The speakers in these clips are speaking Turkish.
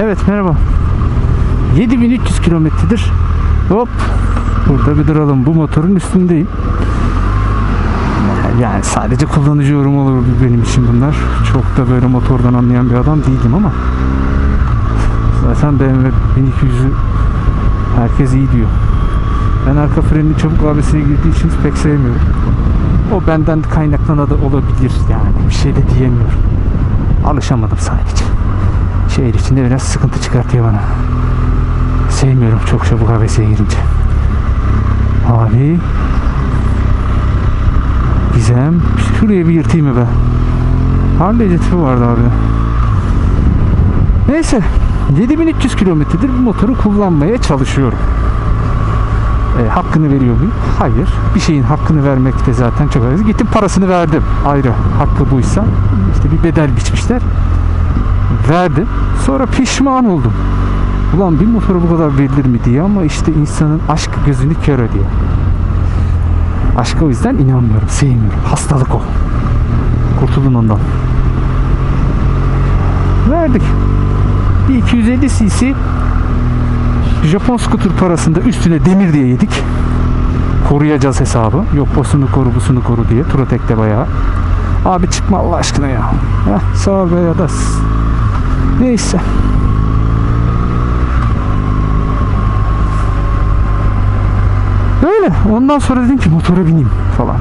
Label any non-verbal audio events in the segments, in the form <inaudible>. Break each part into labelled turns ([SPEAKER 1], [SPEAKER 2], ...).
[SPEAKER 1] Evet merhaba. 7300 kilometredir. Hop. Burada bir duralım. Bu motorun üstündeyim. Yani sadece kullanıcı yorum olur benim için bunlar. Çok da böyle motordan anlayan bir adam değilim ama zaten BMW 1200'ü herkes iyi diyor. Ben arka frenini çabuk abisine girdiği için pek sevmiyorum. O benden kaynaklanan da olabilir yani. Bir şey de diyemiyorum. Alışamadım sadece. Şehir içinde biraz sıkıntı çıkartıyor bana. Sevmiyorum çok çabuk ABS'ye girince. Abi. Gizem. Şuraya bir yırtayım mı be? Harley tipi vardı abi. Neyse. 7300 kilometredir bu motoru kullanmaya çalışıyorum. E, hakkını veriyor muyum? Hayır. Bir şeyin hakkını vermek de zaten çok ayrı. Gittim parasını verdim. Ayrı. Hakkı buysa. işte bir bedel biçmişler verdim. Sonra pişman oldum. Ulan bir motoru bu kadar verilir mi diye ama işte insanın aşk gözünü kör ediyor. Aşka o yüzden inanmıyorum, sevmiyorum. Hastalık o. Kurtulun ondan. Verdik. Bir 250 cc Japon skuter parasında üstüne demir diye yedik. Koruyacağız hesabı. Yok posunu koru, busunu koru diye. Turotek'te bayağı. Abi çıkma Allah aşkına ya. Heh, sağ ol be ya da. Neyse. <laughs> Ondan sonra dedim ki motora bineyim falan.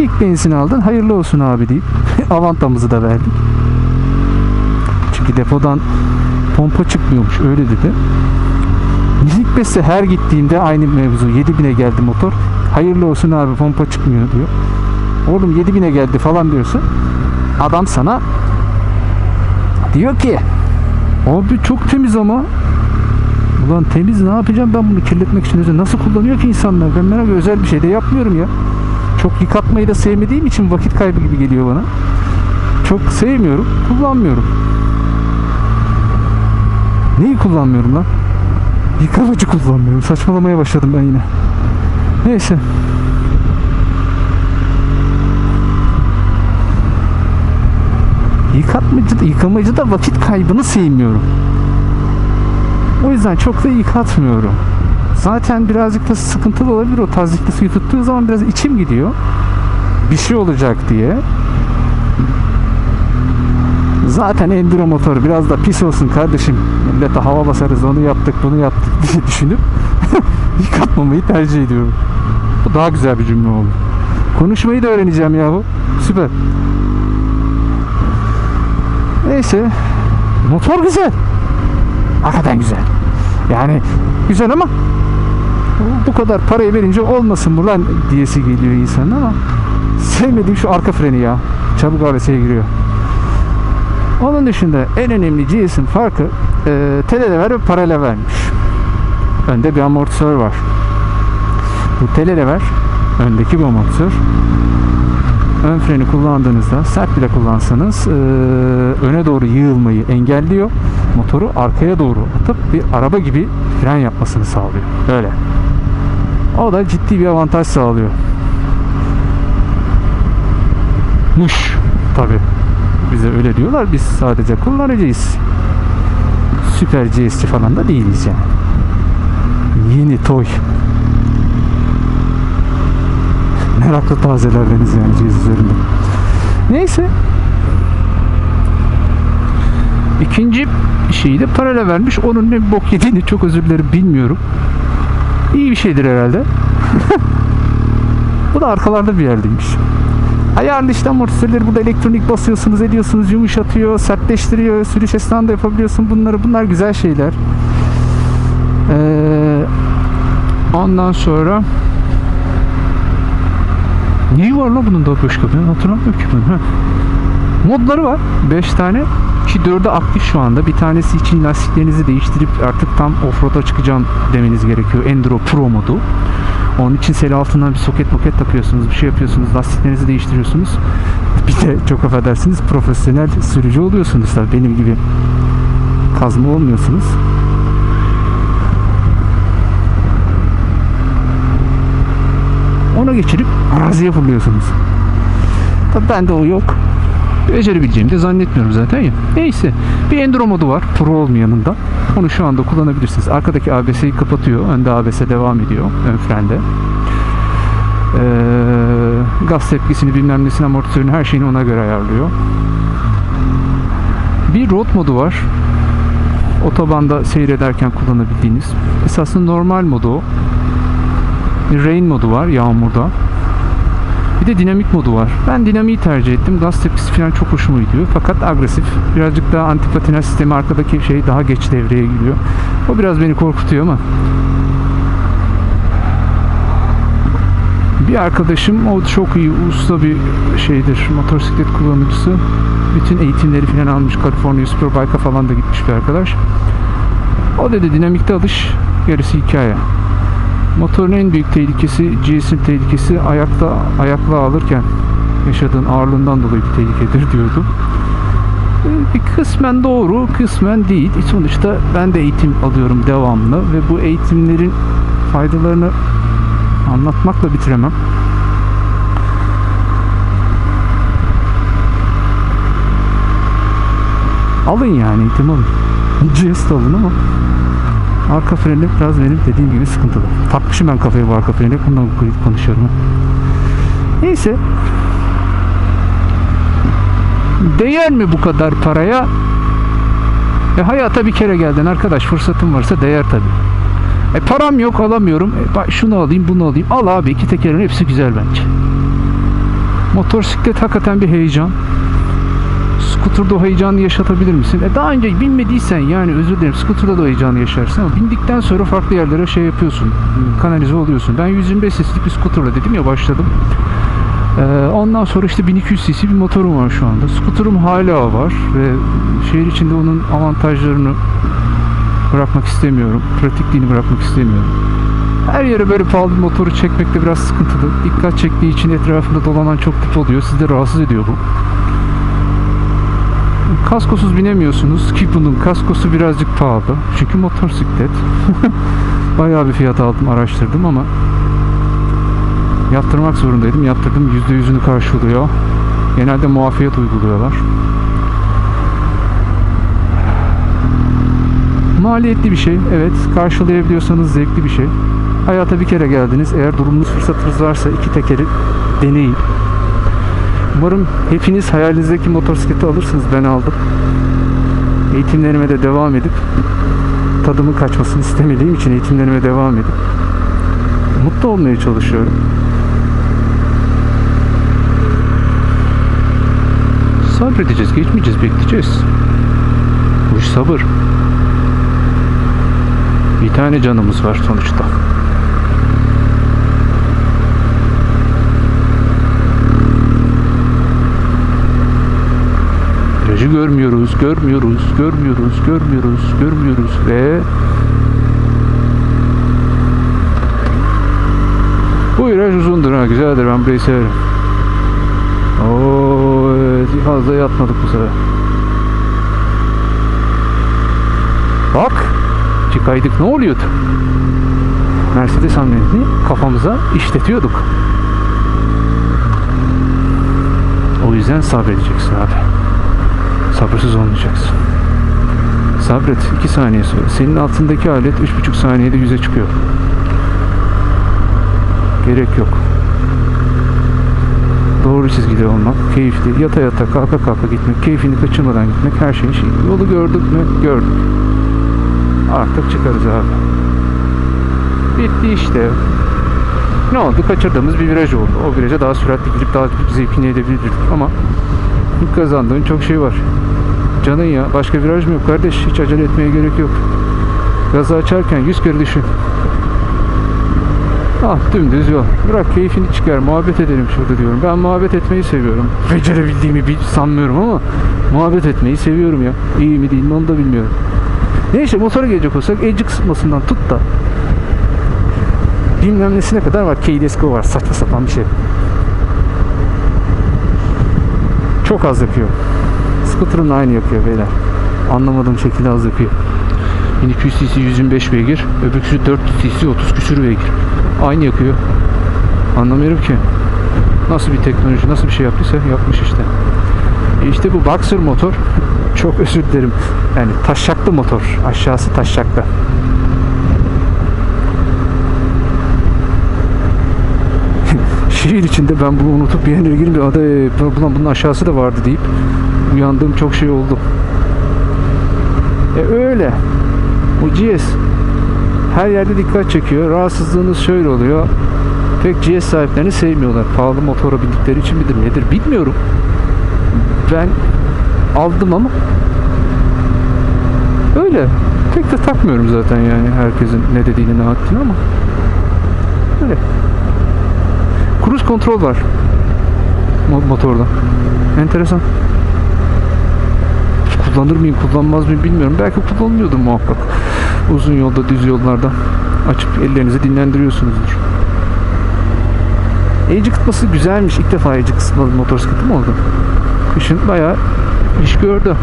[SPEAKER 1] İlk benzin aldın. Hayırlı olsun abi deyip <laughs> avantamızı da verdik. Çünkü depodan pompa çıkmıyormuş. Öyle dedi. Müzik beste her gittiğimde aynı mevzu. 7000'e geldi motor. Hayırlı olsun abi pompa çıkmıyor diyor. Oğlum 7000'e geldi falan diyorsun. Adam sana diyor ki Abi çok temiz ama Ulan temiz ne yapacağım ben bunu kirletmek için? Nasıl kullanıyor ki insanlar? Ben merak özel bir şey de yapmıyorum ya. Çok yıkatmayı da sevmediğim için vakit kaybı gibi geliyor bana. Çok sevmiyorum kullanmıyorum. Neyi kullanmıyorum lan? Yıkamacı kullanmıyorum. Saçmalamaya başladım ben yine. Neyse. Yıkatmacı da, yıkamacı da vakit kaybını sevmiyorum. O yüzden çok da yıkatmıyorum. Zaten birazcık da sıkıntılı olabilir o tazikli suyu tuttuğu zaman biraz içim gidiyor. Bir şey olacak diye. Zaten enduro motoru biraz da pis olsun kardeşim. Millete hava basarız onu yaptık bunu yaptık <laughs> diye düşünüp <laughs> yıkatmamayı tercih ediyorum. Bu daha güzel bir cümle oldu. Konuşmayı da öğreneceğim yahu. Süper. Neyse. Motor güzel. Hakikaten güzel. Yani güzel ama bu kadar parayı verince olmasın mı lan diyesi geliyor insanın ama sevmediğim şu arka freni ya. Çabuk ABS'ye giriyor. Onun dışında en önemli GS'in farkı e, telelever ve paralevermiş. Önde bir amortisör var. Bu telelever öndeki bir amortisör ön freni kullandığınızda sert bile kullansanız e, öne doğru yığılmayı engelliyor. Motoru arkaya doğru atıp bir araba gibi fren yapmasını sağlıyor. Öyle. O da ciddi bir avantaj sağlıyor. Muş tabi. Bize öyle diyorlar. Biz sadece kullanıcıyız. Süper GS'ci falan da değiliz yani. Yeni toy. meraklı tazelerdeniz yani ceviz üzerinde. Neyse. İkinci şeyi de paralel vermiş. Onun ne bok yediğini <laughs> çok özür dilerim bilmiyorum. İyi bir şeydir herhalde. <laughs> Bu da arkalarda bir yerdeymiş. Ayarlı işte amortisörleri burada elektronik basıyorsunuz ediyorsunuz yumuşatıyor, sertleştiriyor, sürüş esnasında yapabiliyorsun bunları. Bunlar güzel şeyler. Ee, ondan sonra Neyi var lan bunun daha başka ben hatırlamıyorum ki ben. Modları var 5 tane ki 4'ü aktif şu anda. Bir tanesi için lastiklerinizi değiştirip artık tam offroad'a çıkacağım demeniz gerekiyor. Enduro Pro modu. Onun için sel altından bir soket moket takıyorsunuz, bir şey yapıyorsunuz, lastiklerinizi değiştiriyorsunuz. <laughs> Bir de çok affedersiniz profesyonel sürücü oluyorsunuz tabii benim gibi kazma olmuyorsunuz. Ona geçirip araziye fırlıyorsunuz. Tabii bende o yok. Becerebileceğimi de zannetmiyorum zaten ya. Neyse. Bir enduro modu var. Pro olmayanında. Onu şu anda kullanabilirsiniz. Arkadaki ABS'yi kapatıyor. Önde ABS devam ediyor. Ön frende. Ee, gaz tepkisini bilmem nesini amortisörünü her şeyini ona göre ayarlıyor. Bir road modu var. Otobanda seyrederken kullanabildiğiniz. Esasında normal modu. Bir rain modu var yağmurda. Bir de dinamik modu var. Ben dinamiği tercih ettim. Gaz tepkisi falan çok hoşuma gidiyor. Fakat agresif. Birazcık daha antipatinaj sistemi arkadaki şey daha geç devreye giriyor. O biraz beni korkutuyor ama bir arkadaşım o çok iyi usta bir şeydir motosiklet kullanıcısı bütün eğitimleri falan almış California Superbike'a falan da gitmiş bir arkadaş o dedi dinamikte alış gerisi hikaye motorun en büyük tehlikesi GS'in tehlikesi ayakta ayakla alırken yaşadığın ağırlığından dolayı bir tehlikedir <laughs> diyordu Ee, bir kısmen doğru kısmen değil sonuçta ben de eğitim alıyorum devamlı ve bu eğitimlerin faydalarını anlatmakla bitiremem. Alın yani eğitim alın. Jest alın ama arka freni biraz benim dediğim gibi sıkıntılı. Takmışım ben kafayı bu arka freni. Bundan konuşuyorum. Neyse. Değer mi bu kadar paraya? E hayata bir kere geldin arkadaş. Fırsatın varsa değer tabii. E param yok alamıyorum. E, bak şunu alayım bunu alayım. Al abi iki tekerin hepsi güzel bence. Motosiklet hakikaten bir heyecan. Skuterda o heyecanı yaşatabilir misin? E daha önce binmediysen yani özür dilerim skuterda da o heyecanı yaşarsın ama bindikten sonra farklı yerlere şey yapıyorsun. Kanalize oluyorsun. Ben 125 cc'lik bir skuterla dedim ya başladım. Ee, ondan sonra işte 1200 cc bir motorum var şu anda. Skuterum hala var ve şehir içinde onun avantajlarını bırakmak istemiyorum. Pratikliğini bırakmak istemiyorum. Her yere böyle pahalı bir motoru çekmekte biraz sıkıntılı. Dikkat çektiği için etrafında dolanan çok tip oluyor. Sizi de rahatsız ediyor bu. Kaskosuz binemiyorsunuz ki bunun kaskosu birazcık pahalı. Çünkü motosiklet. <laughs> Bayağı bir fiyat aldım, araştırdım ama yaptırmak zorundaydım. Yaptırdım. %100'ünü karşılıyor. Genelde muafiyet uyguluyorlar. Maliyetli bir şey. Evet. Karşılayabiliyorsanız zevkli bir şey. Hayata bir kere geldiniz. Eğer durumunuz fırsatınız varsa iki tekeri deneyin. Umarım hepiniz hayalinizdeki motosikleti alırsınız. Ben aldım. Eğitimlerime de devam edip tadımın kaçmasını istemediğim için eğitimlerime devam edip mutlu olmaya çalışıyorum. Sabredeceğiz, geçmeyeceğiz, bekleyeceğiz. Bu sabır. Bir tane canımız var sonuçta. Görmüyoruz, görmüyoruz, görmüyoruz, görmüyoruz, görmüyoruz ve bu viraj uzundur ha, güzeldir ben burayı severim. Oo, evet, fazla yatmadık bu sefer. Bak, çıkaydık ne oluyordu? Mercedes hamlesini kafamıza işletiyorduk. O yüzden sabredeceksin abi. Sabırsız olmayacaksın. Sabret 2 saniye sonra. Senin altındaki alet 3,5 saniyede yüze çıkıyor. Gerek yok. Doğru çizgide olmak, keyifli, yata yata kalka kalka gitmek, keyfini kaçırmadan gitmek her şeyin şeyi. Yolu gördük mü? Gördük. Artık çıkarız abi. Bitti işte. Ne oldu? Kaçırdığımız bir viraj oldu. O viraja daha süratli gidip daha zevkini edebilirdik ama kazandığın çok şey var. Canın ya. Başka viraj mı yok kardeş? Hiç acele etmeye gerek yok. Gazı açarken 100 kere düşün. Ah dümdüz yol. Bırak keyfini çıkar. Muhabbet edelim şurada diyorum. Ben muhabbet etmeyi seviyorum. Becerebildiğimi bil- sanmıyorum ama muhabbet etmeyi seviyorum ya. İyi mi değil mi onu da bilmiyorum. Neyse motora gelecek olsak el kısıtmasından tut da bilmem nesine kadar var. KDSCO var. Saçma sapan bir şey. Çok az yakıyor. Scooter'ın aynı yakıyor beyler. Anlamadığım şekilde az yakıyor. 1200 cc 125 beygir, öbürküsü 400 cc 30 küsür beygir. Aynı yakıyor. Anlamıyorum ki. Nasıl bir teknoloji, nasıl bir şey yaptıysa yapmış işte. E İşte bu Boxer motor çok özür dilerim. Yani taşaklı motor. Aşağısı taşaklı. Şehir içinde ben bunu unutup bir yerlere girince adı ulan bunun aşağısı da vardı deyip uyandığım çok şey oldu. E öyle. Bu GS her yerde dikkat çekiyor. Rahatsızlığınız şöyle oluyor. Pek GS sahiplerini sevmiyorlar. Pahalı motora bindikleri için midir nedir bilmiyorum. Ben aldım ama öyle. Pek de takmıyorum zaten yani herkesin ne dediğini ne yaptığını ama öyle. Cruise kontrol var mo- motorda. Enteresan. Kullanır mıyım, kullanmaz mıyım bilmiyorum. Belki kullanılıyordur muhakkak. Uzun yolda, düz yollarda açıp ellerinizi dinlendiriyorsunuzdur. Eğici kıtması güzelmiş. İlk defa eğici kısmalı motosikletim oldu. Kışın bayağı iş gördü.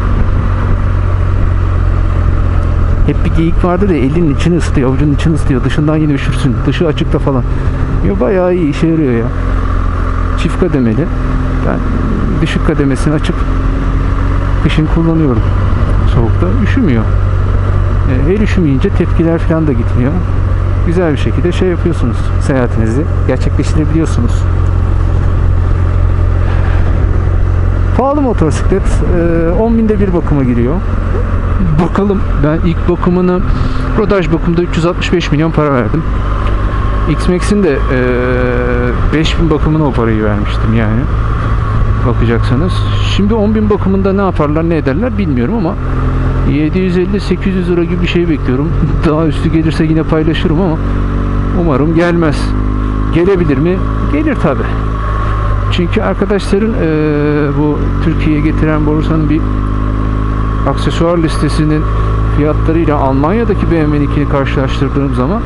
[SPEAKER 1] Hep bir geyik vardır ya elinin içini ısıtıyor, avucunun içini ısıtıyor. Dışından yine üşürsün. Dışı açıkta falan. Yo, bayağı iyi işe yarıyor ya. Çift kademeli. Ben düşük kademesini açıp kışın kullanıyorum. Soğukta üşümüyor. E, el üşümeyince tepkiler falan da gitmiyor. Güzel bir şekilde şey yapıyorsunuz. Seyahatinizi gerçekleştirebiliyorsunuz. Pahalı motosiklet. E, 10 binde bir bakıma giriyor. Bakalım ben ilk bakımını rodaj bakımda 365 milyon para verdim. X-Max'in de e, 5000 bakımına o parayı vermiştim yani. Bakacaksanız. Şimdi 10.000 bakımında ne yaparlar ne ederler bilmiyorum ama 750-800 lira gibi bir şey bekliyorum. <laughs> Daha üstü gelirse yine paylaşırım ama umarım gelmez. Gelebilir mi? Gelir tabi. Çünkü arkadaşların e, bu Türkiye'ye getiren borsanın bir aksesuar listesinin fiyatlarıyla Almanya'daki BMW'ninkini karşılaştırdığım zaman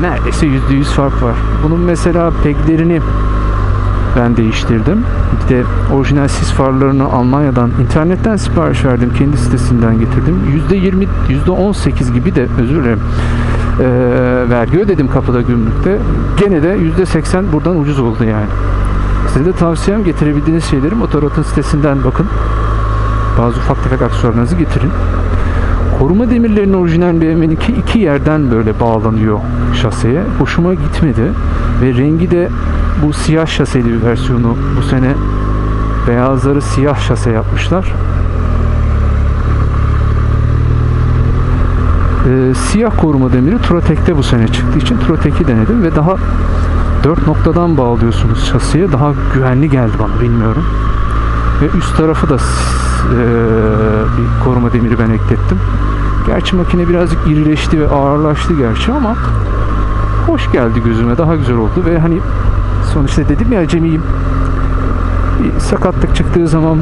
[SPEAKER 1] neredeyse %100 fark var. Bunun mesela peglerini ben değiştirdim. Bir de orijinal sis farlarını Almanya'dan internetten sipariş verdim. Kendi sitesinden getirdim. %20, %18 gibi de özür dilerim. Ee, vergi ödedim kapıda gümrükte. Gene de %80 buradan ucuz oldu yani. Size de tavsiyem getirebildiğiniz şeyleri Motorat'ın sitesinden bakın. Bazı ufak tefek aksesuarlarınızı getirin. Koruma demirlerinin orijinal BMW'ninki iki yerden böyle bağlanıyor şaseye. Hoşuma gitmedi. Ve rengi de bu siyah şaseli bir versiyonu. Bu sene beyazları siyah şase yapmışlar. Ee, siyah koruma demiri Trotek'te bu sene çıktığı için Trotek'i denedim ve daha dört noktadan bağlıyorsunuz şaseye. Daha güvenli geldi bana bilmiyorum. Ve üst tarafı da eee, bir koruma demiri ben eklettim. Gerçi makine birazcık irileşti ve ağırlaştı gerçi ama hoş geldi gözüme. Daha güzel oldu ve hani sonuçta dedim ya acemiyim. Bir sakatlık çıktığı zaman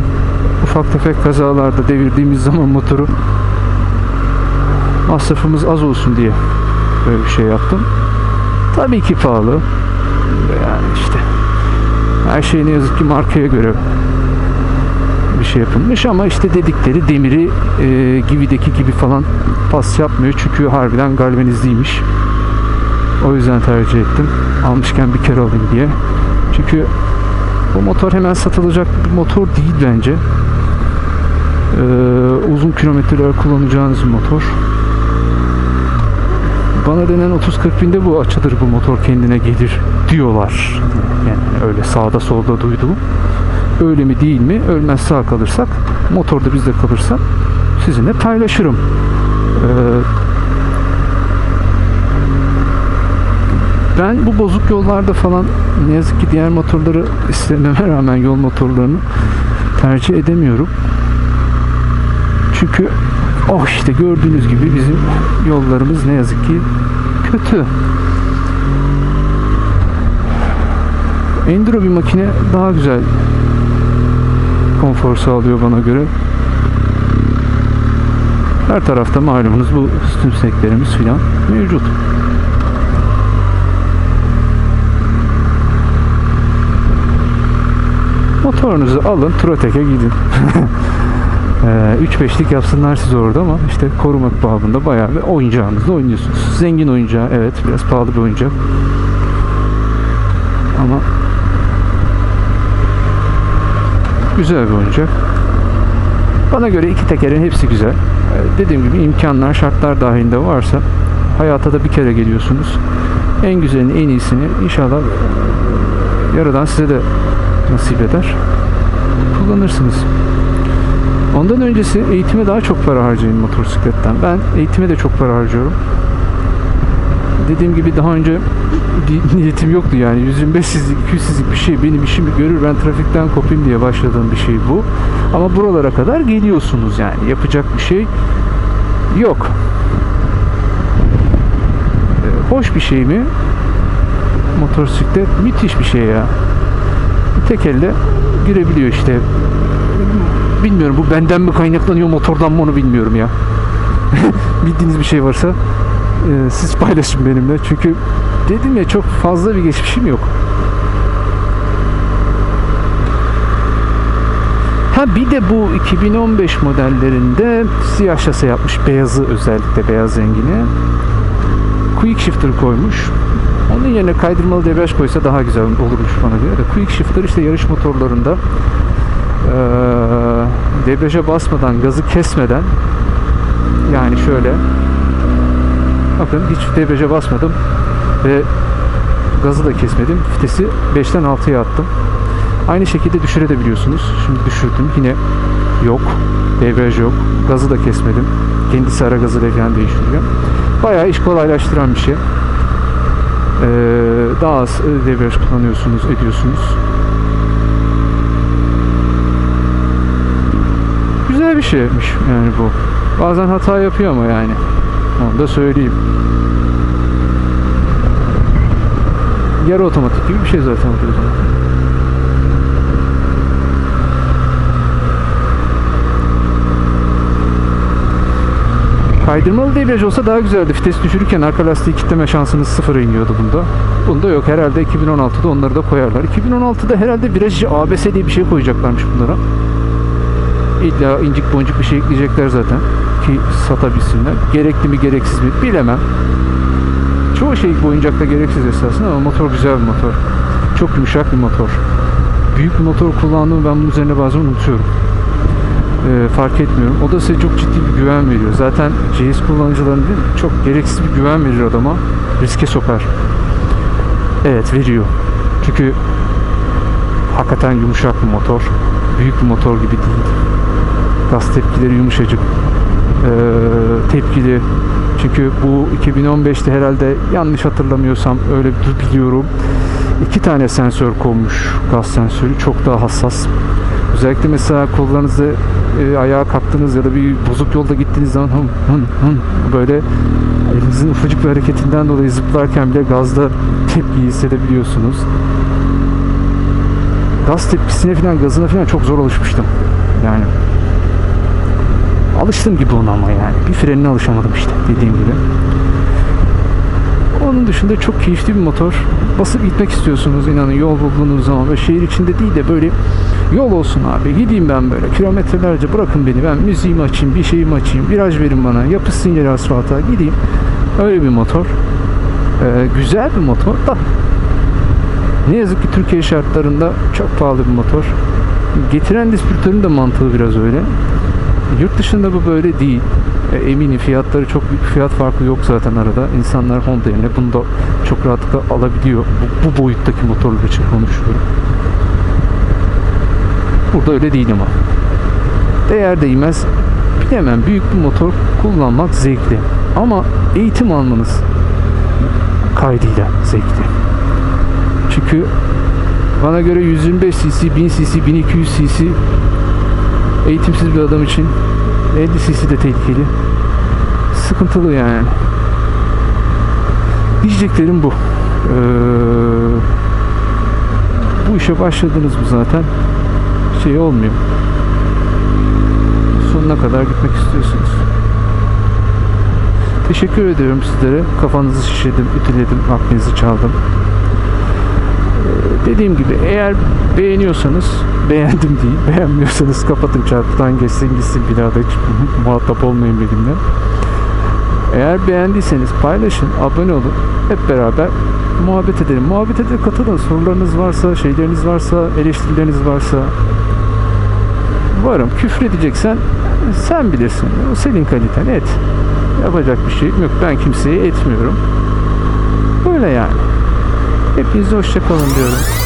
[SPEAKER 1] ufak tefek kazalarda devirdiğimiz zaman motoru masrafımız az olsun diye böyle bir şey yaptım. Tabii ki pahalı. Yani işte her şey ne yazık ki markaya göre bir şey yapılmış ama işte dedikleri demiri e, Givi'deki gibi falan pas yapmıyor çünkü harbiden galvanizliymiş. O yüzden tercih ettim. Almışken bir kere alayım diye. Çünkü bu motor hemen satılacak bir motor değil bence. Ee, uzun kilometreler kullanacağınız bir motor. Bana denen 30-40 binde bu açılır bu motor kendine gelir diyorlar. Yani öyle sağda solda duyduğum. Öyle mi değil mi? Ölmez sağ kalırsak, motorda bizde kalırsa sizinle paylaşırım. Ee, ben bu bozuk yollarda falan ne yazık ki diğer motorları istememe rağmen yol motorlarını tercih edemiyorum. Çünkü oh işte gördüğünüz gibi bizim yollarımız ne yazık ki kötü. Enduro bir makine daha güzel konfor sağlıyor bana göre. Her tarafta malumunuz bu tümseklerimiz filan mevcut. Motorunuzu alın, Trotek'e gidin. <laughs> Ee, 3-5'lik yapsınlar siz orada ama işte korumak babında bayağı bir oyuncağınızla oynuyorsunuz. Zengin oyuncağı evet biraz pahalı bir oyuncak. Ama güzel bir oyuncak. Bana göre iki tekerin hepsi güzel. Ee, Dediğim gibi imkanlar, şartlar dahilinde varsa hayata da bir kere geliyorsunuz. En güzelini, en iyisini inşallah Yaradan size de nasip eder. Kullanırsınız. Ondan öncesi eğitime daha çok para harcayın motosikletten. Ben eğitime de çok para harcıyorum. Dediğim gibi daha önce <laughs> niyetim yoktu yani 125'sizlik, 200'sizlik bir şey benim işimi görür ben trafikten kopayım diye başladığım bir şey bu. Ama buralara kadar geliyorsunuz yani yapacak bir şey yok. Ee, Hoş bir şey mi? Motosiklet müthiş bir şey ya. Tek elle girebiliyor işte. Bilmiyorum bu benden mi kaynaklanıyor motordan mı onu bilmiyorum ya. <laughs> Bildiğiniz bir şey varsa e, siz paylaşın benimle. Çünkü dedim ya çok fazla bir geçmişim yok. Ha bir de bu 2015 modellerinde siyah şase yapmış beyazı özellikle beyaz rengini. Quick shifter koymuş. Onun yerine kaydırmalı debriyaj koysa daha güzel olurmuş bana göre de. Quick shifter işte yarış motorlarında eee debriyaja basmadan, gazı kesmeden yani şöyle bakın hiç debriyaja basmadım ve gazı da kesmedim. Vitesi 5'ten 6'ya attım. Aynı şekilde düşürebiliyorsunuz. Şimdi düşürdüm. Yine yok. Debriyaj yok. Gazı da kesmedim. Kendisi ara gazıyla falan değiştiriyor. Bayağı iş kolaylaştıran bir şey. Ee, daha az e, debriyaj kullanıyorsunuz, ediyorsunuz. Güzel bir şeymiş yani bu. Bazen hata yapıyor ama yani. Onu da söyleyeyim. Yarı otomatik gibi bir şey zaten bu zaman. Kaydırmalı debriyaj olsa daha güzeldi. Vites düşürürken arka lastiği kitleme şansınız sıfıra iniyordu bunda. Bunda yok. Herhalde 2016'da onları da koyarlar. 2016'da herhalde viraj ABS diye bir şey koyacaklarmış bunlara. İlla incik boncuk bir şey ekleyecekler zaten. Ki satabilsinler. Gerekli mi gereksiz mi bilemem. Çoğu şey bu oyuncakta gereksiz esasında ama motor güzel bir motor. Çok yumuşak bir motor. Büyük bir motor kullandığımı ben bunun üzerine bazen unutuyorum e, fark etmiyorum. O da size çok ciddi bir güven veriyor. Zaten GS kullanıcılarının çok gereksiz bir güven verir adama. Riske sokar. Evet veriyor. Çünkü hakikaten yumuşak bir motor. Büyük bir motor gibi değil. Gaz tepkileri yumuşacık. Ee, tepkili. Çünkü bu 2015'te herhalde yanlış hatırlamıyorsam öyle biliyorum. İki tane sensör konmuş. Gaz sensörü çok daha hassas. Özellikle mesela kollarınızı e, ayağa kalktığınız ya da bir bozuk yolda gittiğiniz zaman hım hım hım böyle elinizin ufacık bir hareketinden dolayı zıplarken bile gazda tepkiyi hissedebiliyorsunuz. Gaz tepkisine falan gazına falan çok zor alışmıştım. Yani alıştım gibi ona ama yani. Bir frenine alışamadım işte dediğim gibi. Onun dışında çok keyifli bir motor. Basıp gitmek istiyorsunuz inanın yol bulduğunuz zaman. Böyle şehir içinde değil de böyle yol olsun abi. Gideyim ben böyle kilometrelerce bırakın beni. Ben müziğimi açayım, bir şeyimi açayım. Viraj verin bana. Yapışsın yere asfalta. Gideyim. Öyle bir motor. Ee, güzel bir motor da ne yazık ki Türkiye şartlarında çok pahalı bir motor. Getiren distribütörün de mantığı biraz öyle. Yurt dışında bu böyle değil. E, eminim fiyatları çok büyük fiyat farkı yok zaten arada. İnsanlar Honda yerine bunu da çok rahatlıkla alabiliyor. Bu, bu boyuttaki motorlar için konuşuyorum. Burada öyle değil ama. Değer değmez. Bilemem büyük bir motor kullanmak zevkli. Ama eğitim almanız kaydıyla zevkli. Çünkü bana göre 125 cc, 1000 cc, 1200 cc eğitimsiz bir adam için 50 cc de tehlikeli. Sıkıntılı yani. Diyeceklerim bu. Ee, bu işe başladınız mı zaten şey olmuyor. Sonuna kadar gitmek istiyorsunuz. Teşekkür ediyorum sizlere. Kafanızı şişirdim, ütüledim, aklınızı çaldım. Dediğim gibi eğer beğeniyorsanız beğendim değil. <laughs> Beğenmiyorsanız kapatın çarpıdan geçsin gitsin bir daha da hiç <laughs> muhatap olmayın benimle. Eğer beğendiyseniz paylaşın, abone olun. Hep beraber muhabbet edelim. Muhabbete de katılın. Sorularınız varsa, şeyleriniz varsa, eleştirileriniz varsa varım. Küfür edeceksen sen bilirsin. O senin kaliten et. Yapacak bir şey yok. Ben kimseye etmiyorum. Böyle yani. Hepinize hoşça kalın diyorum.